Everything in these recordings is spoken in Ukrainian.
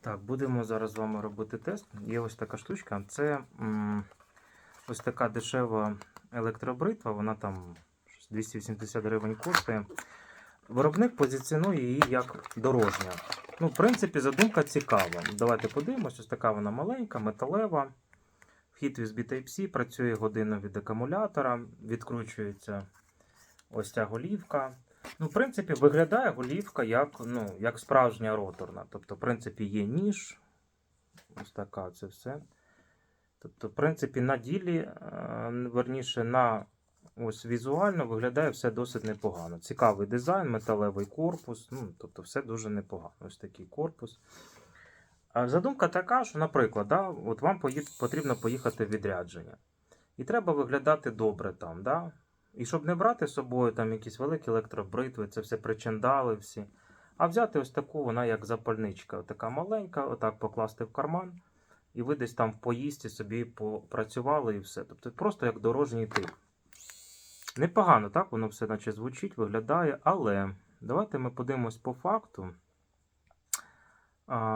Так, будемо зараз з вами робити тест. Є ось така штучка. Це м, ось така дешева електробритва, вона там 280 гривень коштує. Виробник позиціонує її як дорожня. Ну, в принципі, задумка цікава. Давайте подивимось. Ось така вона маленька, металева. Вхід USB Type-C, працює годину від акумулятора, відкручується ось ця голівка. Ну, в принципі, виглядає голівка як, ну, як справжня роторна. Тобто, в принципі, є ніж. Ось така це все. Тобто, в принципі, на ділі, е, верніше, на ось візуально виглядає все досить непогано. Цікавий дизайн, металевий корпус. Ну, тобто, все дуже непогано. Ось такий корпус. Задумка така, що, наприклад, да, от вам потрібно поїхати в відрядження. І треба виглядати добре там. Да? І щоб не брати з собою там якісь великі електробритви, це все причандали всі. А взяти ось таку, вона як запальничка, така маленька, отак покласти в карман, і ви десь там в поїзді собі попрацювали і все. Тобто просто як дорожній тип. Непогано, так? Воно все наче звучить, виглядає, але давайте ми подивимось по факту.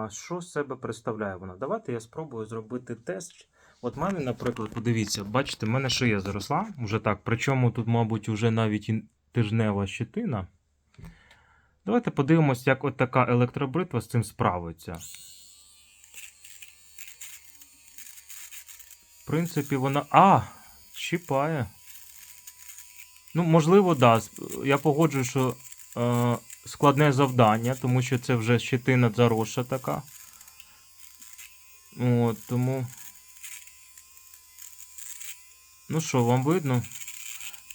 Що з себе представляє вона? Давайте я спробую зробити тест. От мене, наприклад, подивіться, бачите, в мене шия заросла вже так. Причому тут, мабуть, вже навіть і тижнева щетина. Давайте подивимось, як от така електробритва з цим справиться. В принципі, вона. А! Чіпає. Ну, можливо, да. Я погоджую, що е, складне завдання, тому що це вже щетина заросша така. От, тому. Ну що, вам видно?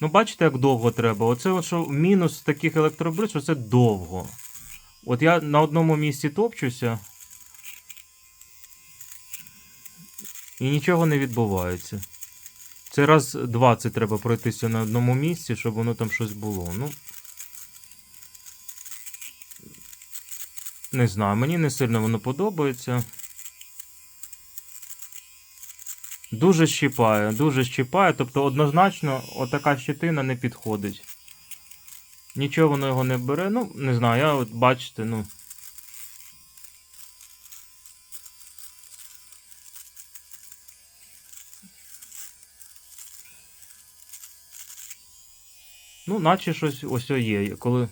Ну, бачите, як довго треба. Оце от що мінус таких електробрид, що це довго. От я на одному місці топчуся. І нічого не відбувається. Це раз 20 треба пройтися на одному місці, щоб воно там щось було. Ну. Не знаю, мені не сильно воно подобається. Дуже щіпає, дуже щіпає. Тобто однозначно отака щетина не підходить. Нічого воно його не бере. Ну, не знаю, я от бачите, ну. Ну, наче щось ось є. Коли.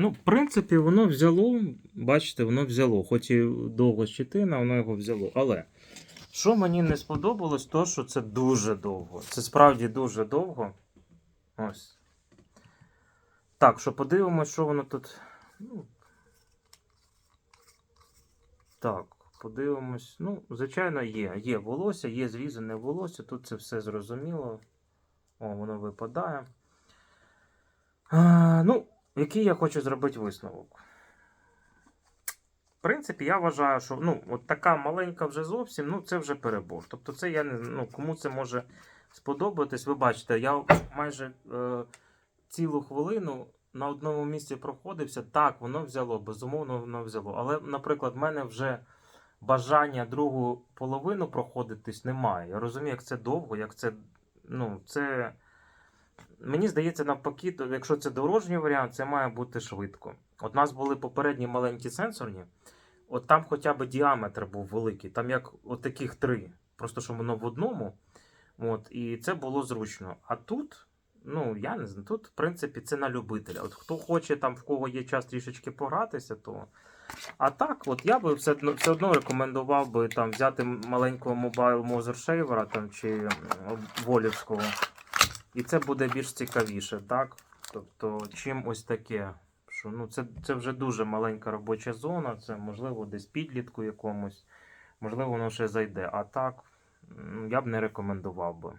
Ну, в принципі, воно взяло, бачите, воно взяло. Хоч і довго щетина, воно його взяло. Але що мені не сподобалось, то що це дуже довго. Це справді дуже довго. Ось. Так, що подивимось, що воно тут. Ну, так, подивимось. Ну, звичайно, є. Є волосся, є зрізане волосся. Тут це все зрозуміло. О, воно випадає. А, ну, який я хочу зробити висновок. В принципі, я вважаю, що ну, от така маленька вже зовсім, ну це вже перебор. Тобто, це я не ну, кому це може сподобатись. Ви бачите, я майже е, цілу хвилину на одному місці проходився. Так, воно взяло, безумовно, воно взяло. Але, наприклад, в мене вже бажання другу половину проходитись немає. Я розумію, як це довго, як це. Ну, це. Мені здається, навпаки, якщо це дорожній варіант, це має бути швидко. От у нас були попередні маленькі сенсорні, от там хоча б діаметр був великий, там як от таких три. Просто що воно в одному. От, і це було зручно. А тут, ну я не знаю, тут, в принципі, це на любителя. От хто хоче, там в кого є час трішечки погратися, то. А так, от я би все одно, все одно рекомендував би там взяти маленького мобайл Shaver там чи Волівського. І це буде більш цікавіше, так? Тобто, чим ось таке. Що, ну, це, це вже дуже маленька робоча зона, це можливо десь підлітку якомусь, можливо, воно ще зайде. А так, я б не рекомендував би.